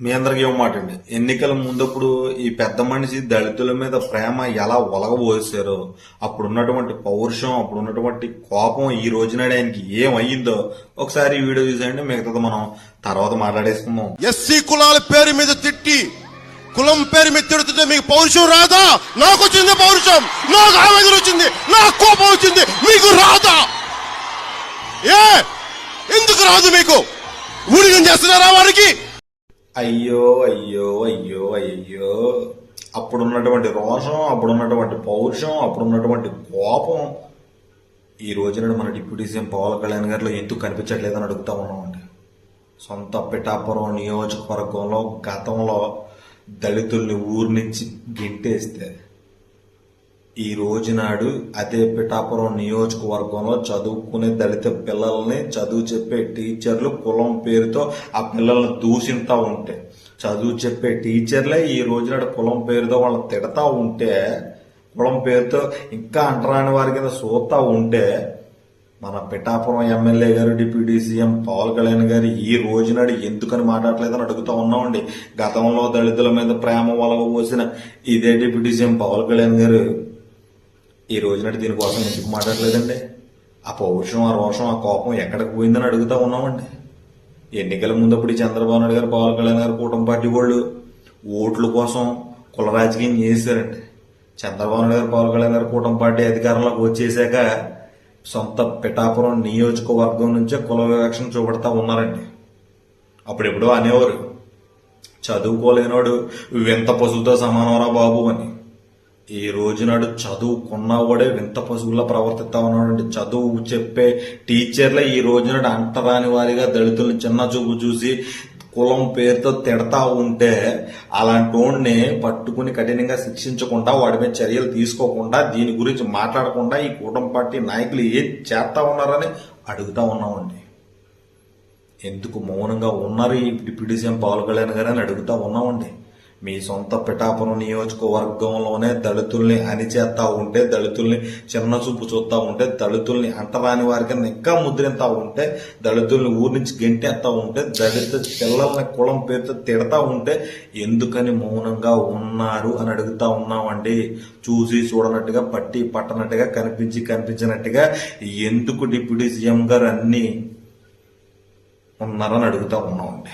మీ అందరికి మాట అండి. ఎన్నికల ముందప్పుడు ఈ పెద్ద మనిషి దళితుల మీద ప్రేమ ఎలా ఒలగబోసారో అప్పుడు ఉన్నటువంటి పౌరుషం అప్పుడు ఉన్నటువంటి కోపం ఈ రోజున ఆయనకి ఏమయ్యిందో ఒకసారి వీడియో చూసేయండి. మిగతాది మనం తర్వాత మాట్లాడేసుకుందాం. ఎస్సీ కులాల పేరు మీద తిట్టి కులం పేరు మీద తిడుతుంటే మీకు పౌరుషం రాదా? నాకు వచ్చింది పౌరుషం. నాకు ఆవేదన వచ్చింది. నాకు కోపం వచ్చింది. మీకు రాదా? ఏ? ఎందుకు రాదు మీకు? ఊరికం చేస్తున్నారా వారికి? అయ్యో అయ్యో అయ్యో అయ్యో అప్పుడున్నటువంటి రోషం అప్పుడున్నటువంటి పౌరుషం అప్పుడున్నటువంటి కోపం ఈ రోజున మన డిప్యూటీ సీఎం పవన్ కళ్యాణ్ గారిలో ఎందుకు కనిపించట్లేదని అడుగుతా ఉన్నామండి. సొంత పిఠాపురం నియోజకవర్గంలో గతంలో దళితుల్ని ఊరి నుంచి గింటేస్తే ఈ రోజునాడు అదే పిఠాపురం నియోజకవర్గంలో చదువుకునే దళిత పిల్లల్ని చదువు చెప్పే టీచర్లు కులం పేరుతో ఆ పిల్లల్ని దూషింతా ఉంటే. చదువు చెప్పే టీచర్లే ఈ రోజునాడు కులం పేరుతో వాళ్ళని తిడతా ఉంటే కులం పేరుతో ఇంకా అంటరాని వారి కింద చూస్తూ ఉంటే మన Pithapuram MLA garu deputy CM Pawan Kalyan garu ఈ రోజునాడు ఎందుకని మాట్లాడలేదని అడుగుతా ఉన్నామండి. గతంలో దళితుల మీద ప్రేమ వలగబోసిన ఇదే డిప్యూటీ సీఎం పవన్ కళ్యాణ్ గారు ఈ రోజున దీనికోసం ఎందుకు మాట్లాడలేదండి? ఆ పౌరుషం ఆ రోషం ఆ కోపం ఎక్కడికి పోయిందని అడుగుతా ఉన్నామండి. ఎన్నికల ముందప్పుడు ఈ చంద్రబాబు నాయుడు గారు పవన్ కళ్యాణ్ గారు కూటమి పార్టీ వాళ్ళు ఓట్ల కోసం కుల రాజకీయం చేశారండి. చంద్రబాబు నాయుడు గారు పవన్ కళ్యాణ్ గారు కూటమి పార్టీ అధికారంలోకి వచ్చేసాక సొంత పిఠాపురం నియోజకవర్గం నుంచే కుల వివక్షణ చూపెడతా ఉన్నారండి. అప్పుడెప్పుడో అనేవారు చదువుకోలేనోడు వింత పశువుతో సమానవరా బాబు అని. ఈ రోజునాడు చదువుకున్నవాడే వింత పశువుల్లో ప్రవర్తిస్తా ఉన్నాడు చదువు చెప్పే టీచర్లే ఈ రోజునాడు అంటరాని వారిగా దళితులను చిన్న చూపు చూసి కులం పేరుతో తిడతా ఉంటే అలాంటి వాడిని పట్టుకుని కఠినంగా శిక్షించకుండా వాడి మీద చర్యలు తీసుకోకుండా దీని గురించి మాట్లాడకుండా ఈ కూటమి పార్టీ నాయకులు ఏం చేస్తా ఉన్నారని అడుగుతా ఉన్నామండి. ఎందుకు మౌనంగా ఉన్నారు ఈ డిప్యూటీ సీఎం పవన్ కళ్యాణ్ గారు అని అడుగుతా ఉన్నామండి. మీ సొంత పిఠాపురం నియోజకవర్గంలోనే దళితుల్ని అణిచేస్తా ఉంటే దళితుల్ని చిన్న చూపు చూస్తూ ఉంటే దళితుల్ని అంటరాని వారి కింద ఇంకా ముద్రింతా ఉంటే దళితుల్ని ఊరి నుంచి గెంటేస్తా ఉంటే దళిత పిల్లల్ని కులం పేరుతో తిడతా ఉంటే ఎందుకని మౌనంగా ఉన్నారు అని అడుగుతా ఉన్నామండి. చూసి చూడనట్టుగా పట్టి పట్టనట్టుగా కనిపించి కనిపించినట్టుగా ఎందుకు డిప్యూటీ సీఎం గారు అన్నీ ఉన్నారని అడుగుతా ఉన్నామండి.